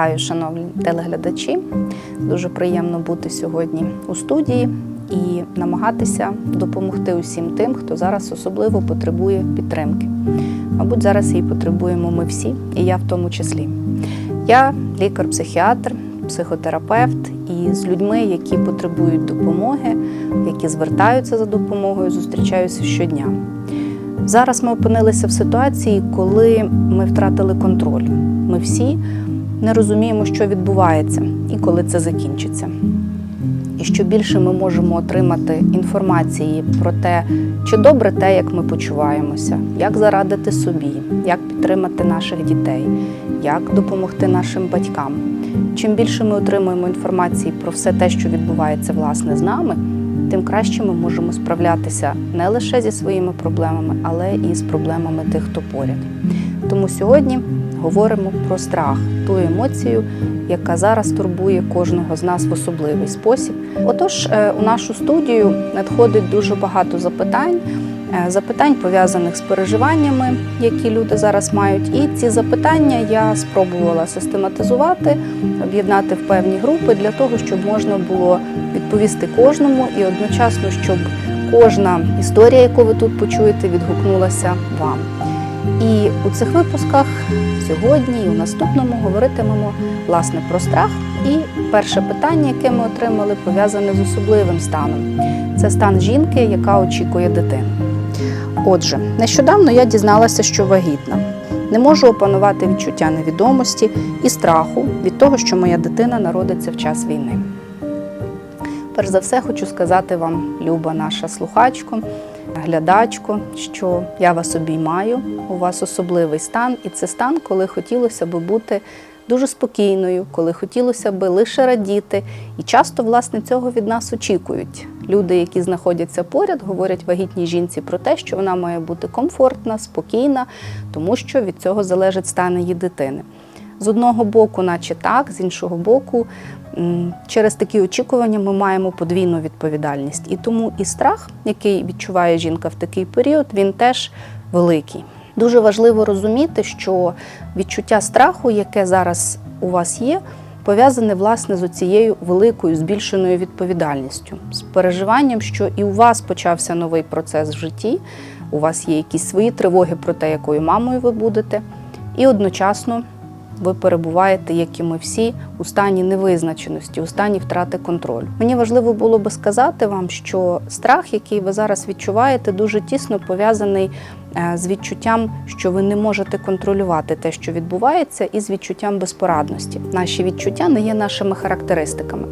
Вітаю, шановні телеглядачі. Дуже приємно бути сьогодні у студії і намагатися допомогти усім тим, хто зараз особливо потребує підтримки. Мабуть, зараз її потребуємо ми всі, і я в тому числі. Я лікар-психіатр, психотерапевт, і з людьми, які потребують допомоги, які звертаються за допомогою, зустрічаюся щодня. Зараз ми опинилися в ситуації, коли ми втратили контроль. Ми всі не розуміємо, що відбувається і коли це закінчиться. І що більше ми можемо отримати інформації про те, чи добре те, як ми почуваємося, як зарадити собі, як підтримати наших дітей, як допомогти нашим батькам. Чим більше ми отримуємо інформації про все те, що відбувається власне з нами, тим краще ми можемо справлятися не лише зі своїми проблемами, але і з проблемами тих, хто поряд. Тому сьогодні говоримо про страх, ту емоцію, яка зараз турбує кожного з нас в особливий спосіб. Отож, е, у нашу студію надходить дуже багато запитань. е, Запитань пов'язаних з переживаннями, які люди зараз мають, і ці запитання я спробувала систематизувати, об'єднати в певні групи для того, щоб можна було відповісти кожному, і одночасно, щоб кожна історія, яку ви тут почуєте, відгукнулася вам. І у цих випусках сьогодні і у наступному говоритимемо власне про страх. І перше питання, яке ми отримали, пов'язане з особливим станом. Це стан жінки, яка очікує дитину. Отже, нещодавно я дізналася, що вагітна. Не можу опанувати відчуття невідомості і страху від того, що моя дитина народиться в час війни. Перш за все, хочу сказати вам, люба наша слухачко, глядачко, що я вас обіймаю, у вас особливий стан, і це стан, коли хотілося би бути дуже спокійною, коли хотілося би лише радіти. І часто, власне, цього від нас очікують. Люди, які знаходяться поряд, говорять вагітній жінці про те, що вона має бути комфортна, спокійна, тому що від цього залежить стан її дитини. З одного боку, наче так, з іншого боку, через такі очікування ми маємо подвійну відповідальність. І тому і страх, який відчуває жінка в такий період, він теж великий. Дуже важливо розуміти, що відчуття страху, яке зараз у вас є, пов'язане власне з цією великою збільшеною відповідальністю, з переживанням, що і у вас почався новий процес в житті, у вас є якісь свої тривоги про те, якою мамою ви будете, і одночасно ви перебуваєте, як і ми всі, у стані невизначеності, у стані втрати контролю. Мені важливо було би сказати вам, що страх, який ви зараз відчуваєте, дуже тісно пов'язаний е, з відчуттям, що ви не можете контролювати те, що відбувається, і з відчуттям безпорадності. Наші відчуття не є нашими характеристиками.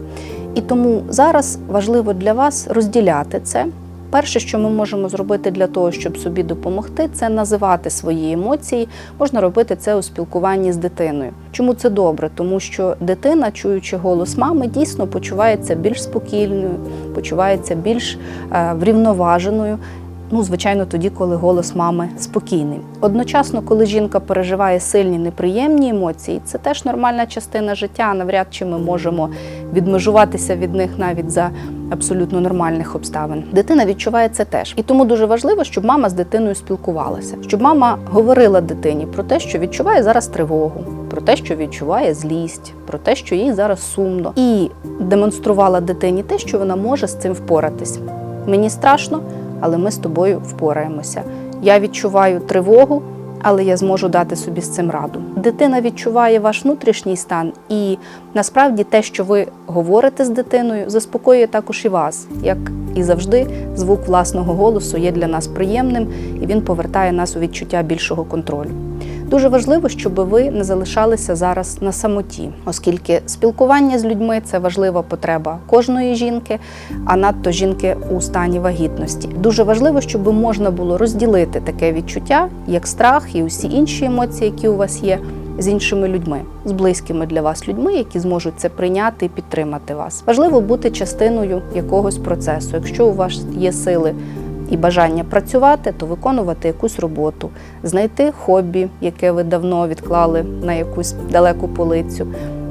І тому зараз важливо для вас розділяти це. Перше, що ми можемо зробити для того, щоб собі допомогти, це називати свої емоції. Можна робити це у спілкуванні з дитиною. Чому це добре? Тому що дитина, чуючи голос мами, дійсно почувається більш спокійною, почувається більш е, врівноваженою. Ну, звичайно, тоді, коли голос мами спокійний. Одночасно, коли жінка переживає сильні неприємні емоції, це теж нормальна частина життя. Навряд чи ми можемо відмежуватися від них навіть за абсолютно нормальних обставин. Дитина відчуває це теж. І тому дуже важливо, щоб мама з дитиною спілкувалася, щоб мама говорила дитині про те, що відчуває зараз тривогу, про те, що відчуває злість, про те, що їй зараз сумно, і демонструвала дитині те, що вона може з цим впоратись. Мені страшно, але ми з тобою впораємося. Я відчуваю тривогу, але я зможу дати собі з цим раду. Дитина відчуває ваш внутрішній стан, і насправді те, що ви говорите з дитиною, заспокоює також і вас. Як і завжди, звук власного голосу є для нас приємним, і він повертає нас у відчуття більшого контролю. Дуже важливо, щоб ви не залишалися зараз на самоті, оскільки спілкування з людьми це важлива потреба кожної жінки, а надто жінки у стані вагітності. Дуже важливо, щоб можна було розділити таке відчуття, як страх і усі інші емоції, які у вас є, з іншими людьми, з близькими для вас людьми, які зможуть це прийняти і підтримати вас. Важливо бути частиною якогось процесу. Якщо у вас є сили і бажання працювати, то виконувати якусь роботу, знайти хобі, яке ви давно відклали на якусь далеку полицю,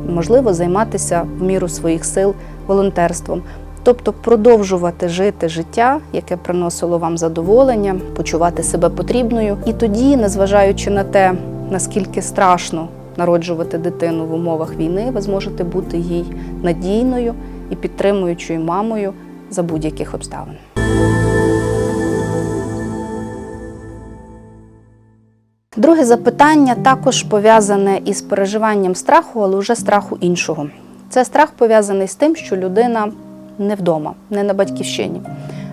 можливо, займатися в міру своїх сил волонтерством. Тобто продовжувати жити життя, яке приносило вам задоволення, почувати себе потрібною. І тоді, незважаючи на те, наскільки страшно народжувати дитину в умовах війни, ви зможете бути їй надійною і підтримуючою мамою за будь-яких обставин. Друге запитання також пов'язане із переживанням страху, але вже страху іншого. Це страх пов'язаний з тим, що людина не вдома, не на батьківщині.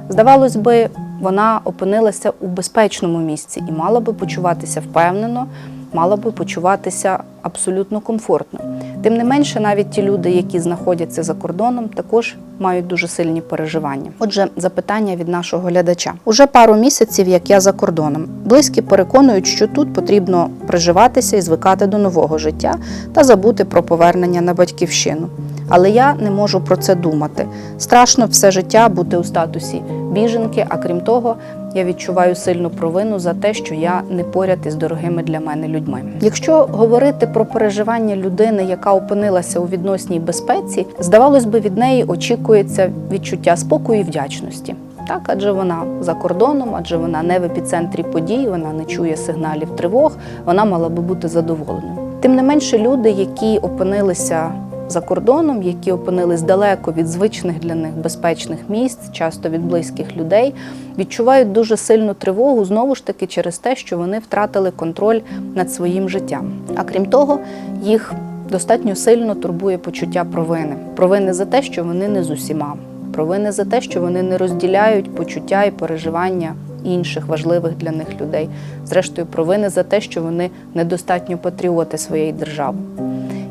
Здавалось би, вона опинилася у безпечному місці і мала би почуватися впевнено, мала би почуватися абсолютно комфортно. Тим не менше, навіть ті люди, які знаходяться за кордоном, також мають дуже сильні переживання. Отже, запитання від нашого глядача. Уже пару місяців, як я за кордоном. Близькі переконують, що тут потрібно приживатися і звикати до нового життя та забути про повернення на батьківщину. Але я не можу про це думати. Страшно все життя бути у статусі біженки, а крім того, я відчуваю сильну провину за те, що я не поряд із дорогими для мене людьми. Якщо говорити про переживання людини, яка опинилася у відносній безпеці, здавалось би, від неї очікується відчуття спокою і вдячності. Так, адже вона за кордоном, адже вона не в епіцентрі подій, вона не чує сигналів тривог, вона мала би бути задоволеною. Тим не менше, люди, які опинилися за кордоном, які опинились далеко від звичних для них безпечних місць, часто від близьких людей, відчувають дуже сильну тривогу знову ж таки через те, що вони втратили контроль над своїм життям. А крім того, їх достатньо сильно турбує почуття провини, провини за те, що вони не з усіма, провини за те, що вони не розділяють почуття і переживання. Інших важливих для них людей, зрештою, провини за те, що вони недостатньо патріоти своєї держави.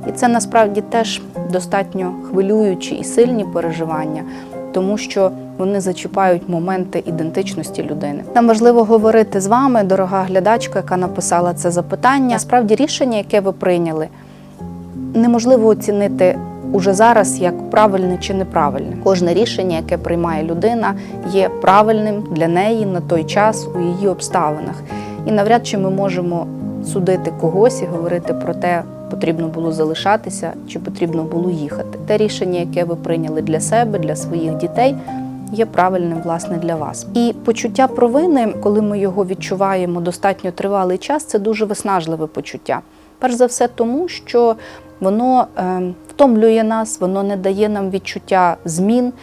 І це насправді теж достатньо хвилюючі і сильні переживання, тому що вони зачіпають моменти ідентичності людини. Нам важливо говорити з вами, дорога глядачка, яка написала це запитання. Справді рішення, яке ви прийняли, неможливо оцінити уже зараз як правильне чи неправильне. Кожне рішення, яке приймає людина, є правильним для неї на той час у її обставинах. І навряд чи ми можемо судити когось і говорити про те, потрібно було залишатися чи потрібно було їхати. Те рішення, яке ви прийняли для себе, для своїх дітей. Є правильним власне для вас. І почуття провини, коли ми його відчуваємо достатньо тривалий час, це дуже виснажливе почуття. Перш за все, тому що воно е, втомлює нас, воно не дає нам відчуття змін,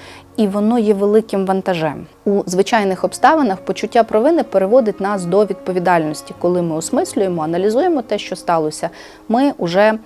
і воно є великим вантажем. У звичайних обставинах почуття провини переводить нас до відповідальності. Коли ми осмислюємо, аналізуємо те, що сталося, ми вже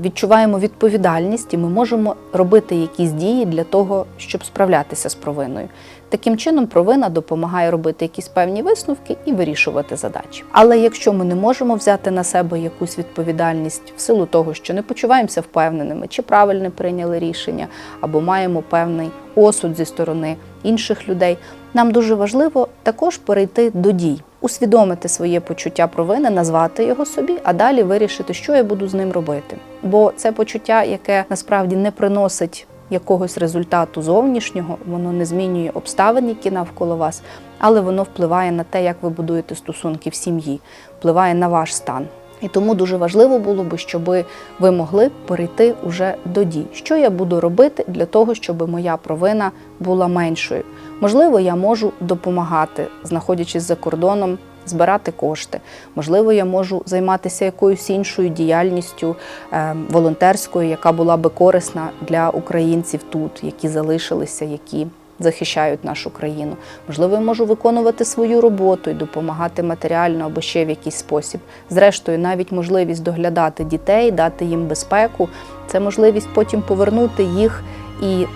відчуваємо відповідальність і ми можемо робити якісь дії для того, щоб справлятися з провиною. Таким чином, провина допомагає робити якісь певні висновки і вирішувати задачі. Але якщо ми не можемо взяти на себе якусь відповідальність в силу того, що не почуваємося впевненими, чи правильно прийняли рішення, або маємо певний осуд зі сторони інших людей, нам дуже важливо також перейти до дій, усвідомити своє почуття провини, назвати його собі, а далі вирішити, що я буду з ним робити. Бо це почуття, яке насправді не приносить якогось результату зовнішнього, воно не змінює обставин, які навколо вас, але воно впливає на те, як ви будуєте стосунки в сім'ї, впливає на ваш стан. І тому дуже важливо було би, щоб ви могли перейти уже до дій. Що я буду робити для того, щоб моя провина була меншою? Можливо, я можу допомагати, знаходячись за кордоном, збирати кошти. Можливо, я можу займатися якоюсь іншою діяльністю е, волонтерською, яка була би корисна для українців тут, які залишилися, які захищають нашу країну. Можливо, я можу виконувати свою роботу і допомагати матеріально або ще в якийсь спосіб. Зрештою, навіть можливість доглядати дітей, дати їм безпеку це можливість потім повернути їх і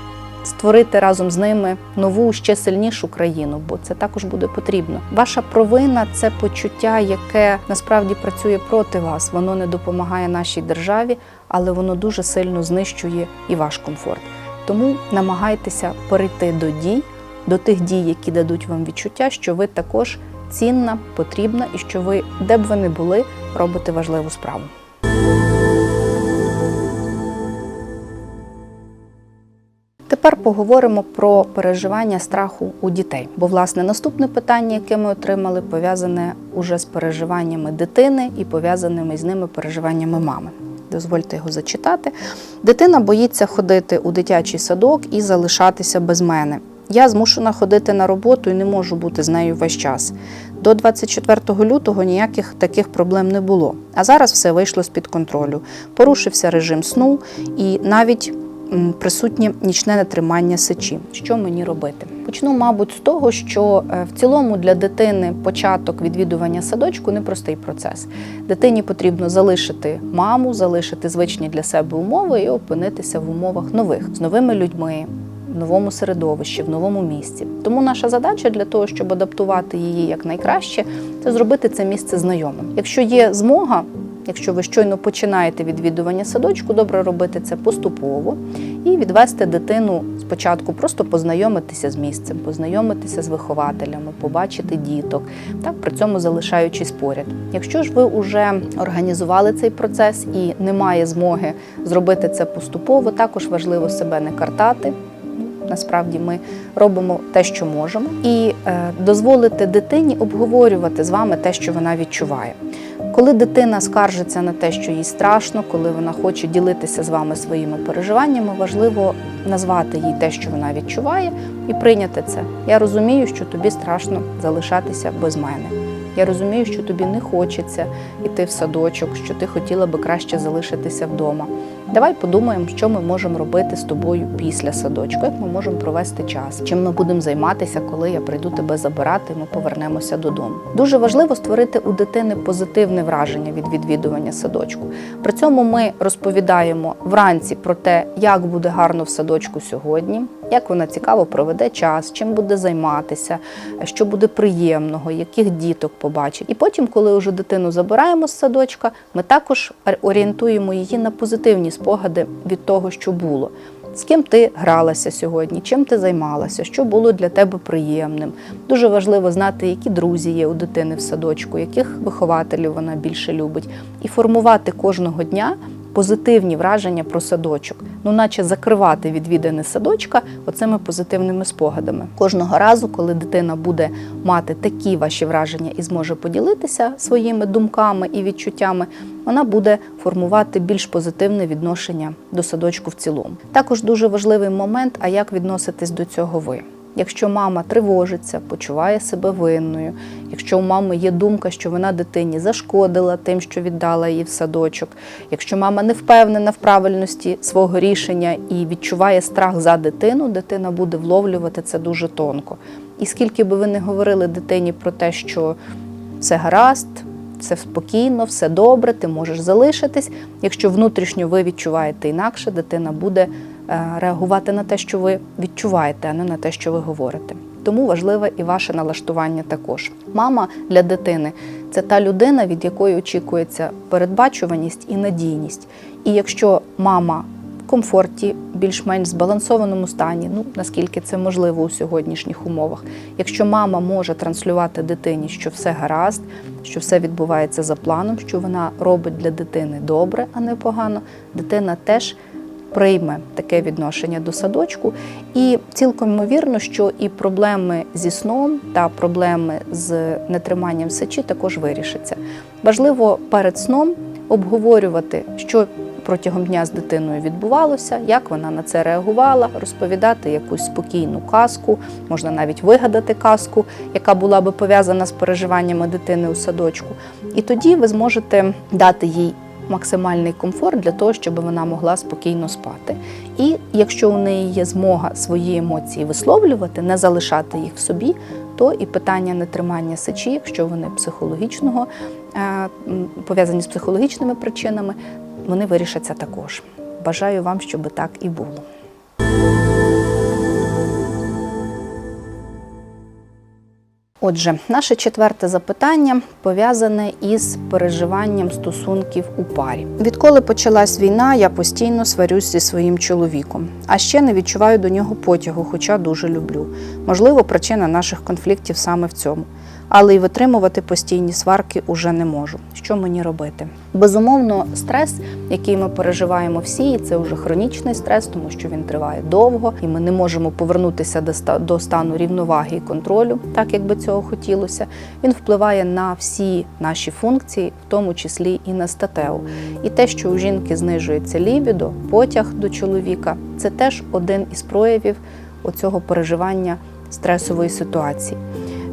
створити разом з ними нову ще сильнішу країну, бо це також буде потрібно. Ваша провина це почуття, яке насправді працює проти вас. Воно не допомагає нашій державі, але воно дуже сильно знищує і ваш комфорт. Тому намагайтеся перейти до дій, до тих дій, які дадуть вам відчуття, що ви також цінна, потрібна і що ви, де б ви не були, робите важливу справу. Тепер поговоримо про переживання страху у дітей. Бо, власне, наступне питання, яке ми отримали, пов'язане уже з переживаннями дитини і пов'язаними з ними переживаннями мами. Дозвольте його зачитати. Дитина боїться ходити у дитячий садок і залишатися без мене. я змушена ходити на роботу і не можу бути з нею весь час. До 24 лютого ніяких таких проблем не було. А зараз все вийшло з-під контролю. Порушився режим сну і навіть присутнє нічне нетримання сечі. Що мені робити? Почну, мабуть, з того, що е, в цілому для дитини початок відвідування садочку непростий процес. Дитині потрібно залишити маму, залишити звичні для себе умови і опинитися в умовах нових з новими людьми. В новому середовищі, в новому місці. Тому наша задача для того, щоб адаптувати її якнайкраще, це зробити це місце знайомим. Якщо є змога, якщо ви щойно починаєте відвідування садочку, добре робити це поступово і відвести дитину спочатку, просто познайомитися з місцем, познайомитися з вихователями, побачити діток, так при цьому залишаючись поряд. Якщо ж ви вже організували цей процес і немає змоги зробити це поступово, також важливо себе не картати. Насправді ми робимо те, що можемо, і е, дозволити дитині обговорювати з вами те, що вона відчуває. Коли дитина скаржиться на те, що їй страшно, коли вона хоче ділитися з вами своїми переживаннями, важливо назвати їй те, що вона відчуває, і прийняти це. Я розумію, що тобі страшно залишатися без мене. Я розумію, що тобі не хочеться йти в садочок, що ти хотіла би краще залишитися вдома. Давай подумаємо, що ми можемо робити з тобою після садочку, як ми можемо провести час, чим ми будемо займатися, коли я прийду тебе забирати, і ми повернемося додому. Дуже важливо створити у дитини позитивне враження від відвідування садочку. При цьому ми розповідаємо вранці про те, як буде гарно в садочку сьогодні, як вона цікаво проведе час, чим буде займатися, що буде приємного, яких діток побачить. І потім, коли вже дитину забираємо з садочка, ми також орієнтуємо її на позитивні спогади від того, що було. З ким ти гралася сьогодні, чим ти займалася, що було для тебе приємним. Дуже важливо знати, які друзі є у дитини в садочку, яких вихователів вона більше любить, і формувати кожного дня позитивні враження про садочок, ну наче закривати відвідини садочка оцими позитивними спогадами. Кожного разу, коли дитина буде мати такі ваші враження і зможе поділитися своїми думками і відчуттями, вона буде формувати більш позитивне відношення до садочку в цілому. Також дуже важливий момент, а як відноситись до цього ви. Якщо мама тривожиться, почуває себе винною, якщо у мами є думка, що вона дитині зашкодила тим, що віддала її в садочок, якщо мама не впевнена в правильності свого рішення і відчуває страх за дитину, дитина буде вловлювати це дуже тонко. І скільки би ви не говорили дитині про те, що все гаразд, все спокійно, все добре, ти можеш залишитись. Якщо внутрішньо ви відчуваєте інакше, дитина буде реагувати на те, що ви відчуваєте, а не на те, що ви говорите. Тому важливе і ваше налаштування також. Мама для дитини це та людина, від якої очікується передбачуваність і надійність. І якщо мама в комфорті, більш-менш збалансованому стані, ну наскільки це можливо у сьогоднішніх умовах, якщо мама може транслювати дитині, що все гаразд, що все відбувається за планом, що вона робить для дитини добре, а не погано, дитина теж прийме таке відношення до садочку, і цілком ймовірно, що і проблеми зі сном та проблеми з нетриманням сечі також вирішаться. Важливо перед сном обговорювати, що протягом дня з дитиною відбувалося, як вона на це реагувала, розповідати якусь спокійну казку, можна навіть вигадати казку, яка була би пов'язана з переживаннями дитини у садочку. І тоді ви зможете дати їй максимальний комфорт для того, щоб вона могла спокійно спати. І якщо у неї є змога свої емоції висловлювати, не залишати їх в собі, то і питання нетримання сечі, якщо вони психологічного е, пов'язані з психологічними причинами, вони вирішаться також. Бажаю вам, щоб так і було. Отже, наше четверте запитання пов'язане із переживанням стосунків у парі. Відколи почалась війна, я постійно сварюсь зі своїм чоловіком, а ще не відчуваю до нього потягу, хоча дуже люблю. Можливо, причина наших конфліктів саме в цьому. Але й витримувати постійні сварки уже не можу. Що мені робити? Безумовно, стрес, який ми переживаємо всі, і це вже хронічний стрес, тому що він триває довго, і ми не можемо повернутися до ста- до стану рівноваги і контролю, так як би цього хотілося. Він впливає на всі наші функції, в тому числі і на статеву. І те, що у жінки знижується лібідо, потяг до чоловіка, це теж один із проявів оцього переживання стресової ситуації.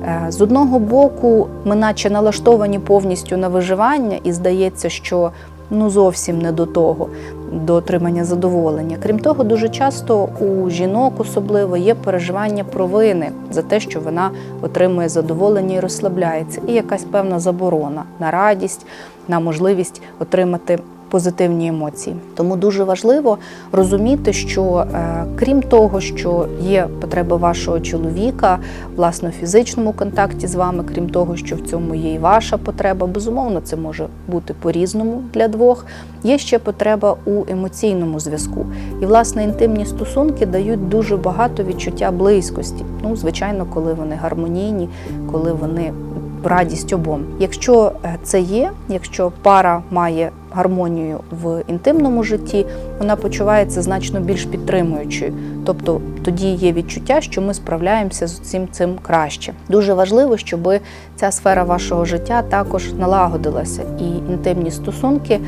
Е, З одного боку, ми наче налаштовані повністю на виживання, і здається, що ну зовсім не до того, до отримання задоволення. Крім того, дуже часто у жінок особливо є переживання провини за те, що вона отримує задоволення і розслабляється, і якась певна заборона на радість, на можливість отримати позитивні емоції. Тому дуже важливо розуміти, що е, крім того, що є потреба вашого чоловіка власне у фізичному контакті з вами, крім того, що в цьому є і ваша потреба, безумовно, це може бути по-різному для двох. Є ще потреба у емоційному зв'язку. І, власне, інтимні стосунки дають дуже багато відчуття близькості. Ну, звичайно, коли вони гармонійні, коли вони в радість обом. Якщо е, це є, якщо пара має гармонію в інтимному житті, вона почувається значно більш підтримуючою. Тобто тоді є відчуття, що ми справляємося з цим цим краще. Дуже важливо, щоб ця сфера вашого життя також налагодилася, і інтимні стосунки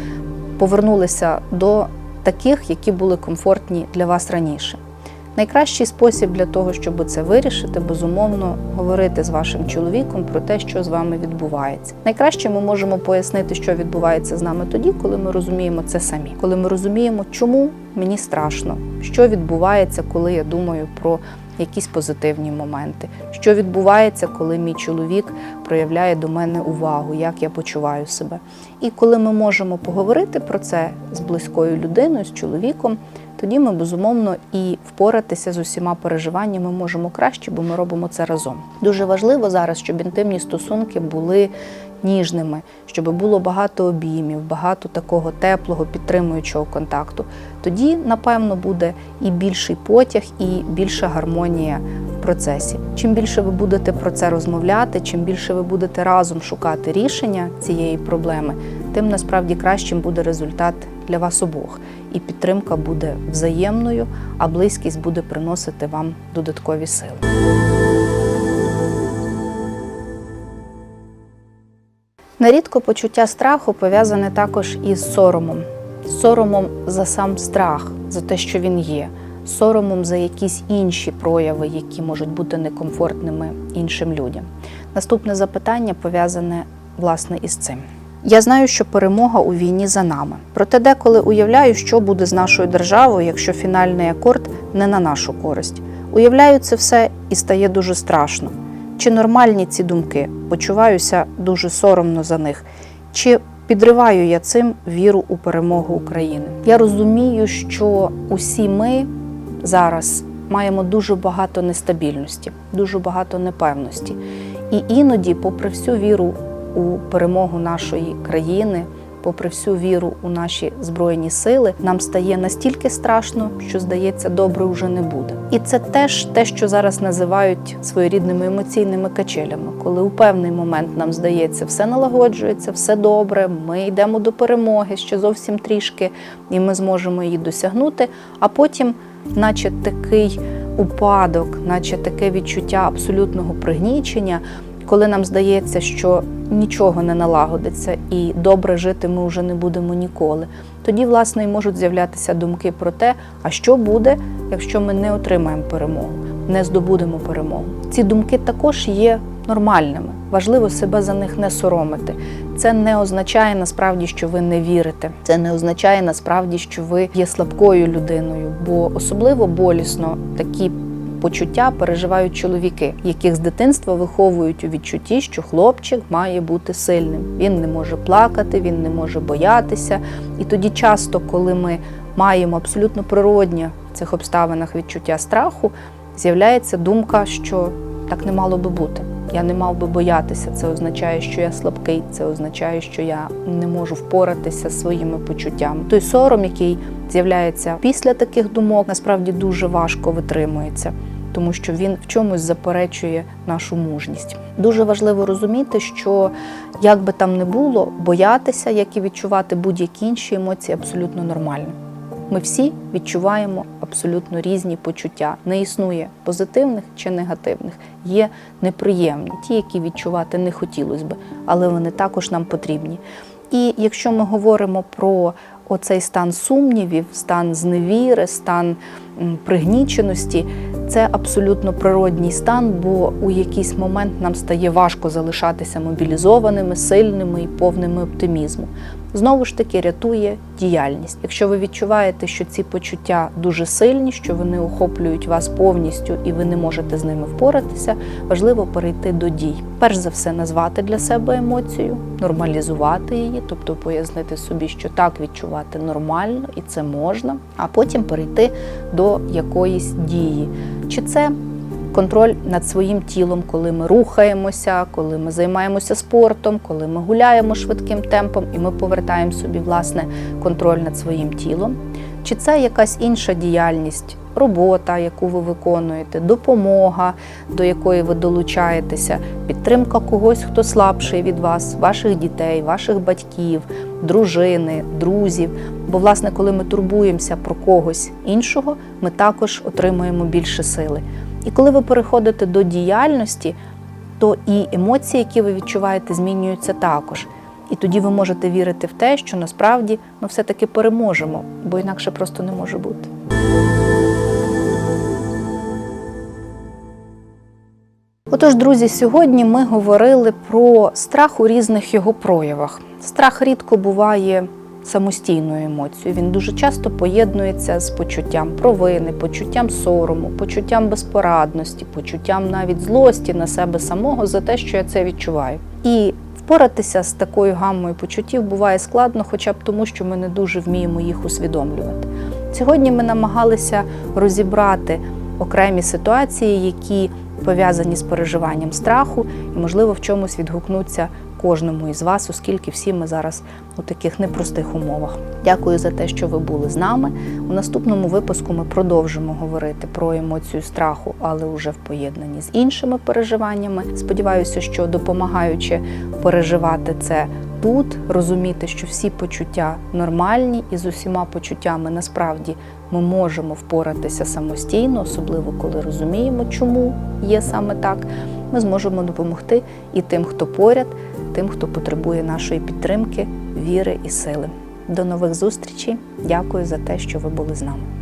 повернулися до таких, які були комфортні для вас раніше. Найкращий спосіб для того, щоб це вирішити, безумовно, говорити з вашим чоловіком про те, що з вами відбувається. Найкраще ми можемо пояснити, що відбувається з нами тоді, коли ми розуміємо це самі, коли ми розуміємо, чому мені страшно, що відбувається, коли я думаю про якісь позитивні моменти, що відбувається, коли мій чоловік проявляє до мене увагу, як я почуваю себе. І коли ми можемо поговорити про це з близькою людиною, з чоловіком, тоді ми безумовно і впоратися з усіма переживаннями можемо краще, бо ми робимо це разом. Дуже важливо зараз, щоб інтимні стосунки були ніжними, щоб було багато обіймів, багато такого теплого, підтримуючого контакту. Тоді, напевно, буде і більший потяг, і більша гармонія в процесі. Чим більше ви будете про це розмовляти, чим більше ви будете разом шукати рішення цієї проблеми, тим насправді кращим буде результат для вас обох. І підтримка буде взаємною, а близькість буде приносити вам додаткові сили. Нерідко почуття страху пов'язане також із соромом. Соромом за сам страх, за те, що він є, соромом за якісь інші прояви, які можуть бути некомфортними іншим людям. Наступне запитання пов'язане власне із цим. Я знаю, що перемога у війні за нами. Проте деколи уявляю, що буде з нашою державою, якщо фінальний акорд не на нашу користь. Уявляю це все і стає дуже страшно. Чи нормальні ці думки? Почуваюся дуже соромно за них. Чи підриваю я цим віру у перемогу України? Я розумію, що усі ми зараз маємо дуже багато нестабільності, дуже багато непевності. І іноді, попри всю віру у перемогу нашої країни, попри всю віру у наші збройні сили, нам стає настільки страшно, що здається, добре вже не буде. І це теж те, що зараз називають своєрідними емоційними качелями, коли у певний момент нам здається, все налагоджується, все добре. Ми йдемо до перемоги ще зовсім трішки, і ми зможемо її досягнути. А потім, наче такий упадок, наче таке відчуття абсолютного пригнічення коли нам здається, що нічого не налагодиться і добре жити ми вже не будемо ніколи. Тоді, власне, і можуть з'являтися думки про те, а що буде, якщо ми не отримаємо перемогу, не здобудемо перемогу. Ці думки також є нормальними. Важливо себе за них не соромити. Це не означає насправді, що ви не вірите. Це не означає насправді, що ви є слабкою людиною, бо особливо болісно такі почуття переживають чоловіки, яких з дитинства виховують у відчутті, що хлопчик має бути сильним. Він не може плакати, він не може боятися. І тоді, часто, коли ми маємо абсолютно природнє в цих обставинах відчуття страху, з'являється думка, що так не мало би бути. Я не мав би боятися. Це означає, що я слабкий, це означає, що я не можу впоратися зі своїми почуттями. Той сором, який з'являється після таких думок, насправді дуже важко витримується, тому що він в чомусь заперечує нашу мужність. Дуже важливо розуміти, що як би там не було, боятися, як і відчувати будь-які інші емоції, абсолютно нормально. Ми всі відчуваємо абсолютно різні почуття. Не існує позитивних чи негативних, є неприємні, ті, які відчувати не хотілося би, але вони також нам потрібні. І якщо ми говоримо про оцей стан сумнівів, стан зневіри, стан пригніченості, це абсолютно природній стан, бо у якийсь момент нам стає важко залишатися мобілізованими, сильними і повними оптимізму. Знову ж таки рятує діяльність. Якщо ви відчуваєте, що ці почуття дуже сильні, що вони охоплюють вас повністю і ви не можете з ними впоратися, важливо перейти до дій. Перш за все, назвати для себе емоцію, нормалізувати її, тобто пояснити собі, що так відчувати нормально і це можна, а потім перейти до якоїсь дії. Чи це контроль над своїм тілом, коли ми рухаємося, коли ми займаємося спортом, коли ми гуляємо швидким темпом і ми повертаємо собі власне контроль над своїм тілом. Чи це якась інша діяльність, робота, яку ви виконуєте, допомога, до якої ви долучаєтеся, підтримка когось, хто слабший від вас, ваших дітей, ваших батьків, дружини, друзів. Бо, власне, коли ми турбуємося про когось іншого, ми також отримуємо більше сили. І коли ви переходите до діяльності, то і емоції, які ви відчуваєте, змінюються також. І тоді ви можете вірити в те, що насправді ми все-таки переможемо, бо інакше просто не може бути. Отож, друзі, сьогодні ми говорили про страх у різних його проявах. Страх рідко буває самостійною емоцією. Він дуже часто поєднується з почуттям провини, почуттям сорому, почуттям безпорадності, почуттям навіть злості на себе самого за те, що я це відчуваю. І впоратися з такою гаммою почуттів буває складно, хоча б тому, що ми не дуже вміємо їх усвідомлювати. Сьогодні ми намагалися розібрати окремі ситуації, які пов'язані з переживанням страху, і, можливо, в чомусь відгукнуться кожному із вас, оскільки всі ми зараз у таких непростих умовах. Дякую за те, що ви були з нами. У наступному випуску ми продовжимо говорити про емоцію страху, але вже в поєднанні з іншими переживаннями. Сподіваюся, що допомагаючи переживати це тут, розуміти, що всі почуття нормальні, і з усіма почуттями насправді ми можемо впоратися самостійно, особливо коли розуміємо, чому є саме так. Ми зможемо допомогти і тим, хто поряд, тим, хто потребує нашої підтримки, віри і сили. До нових зустрічей. Дякую за те, що ви були з нами.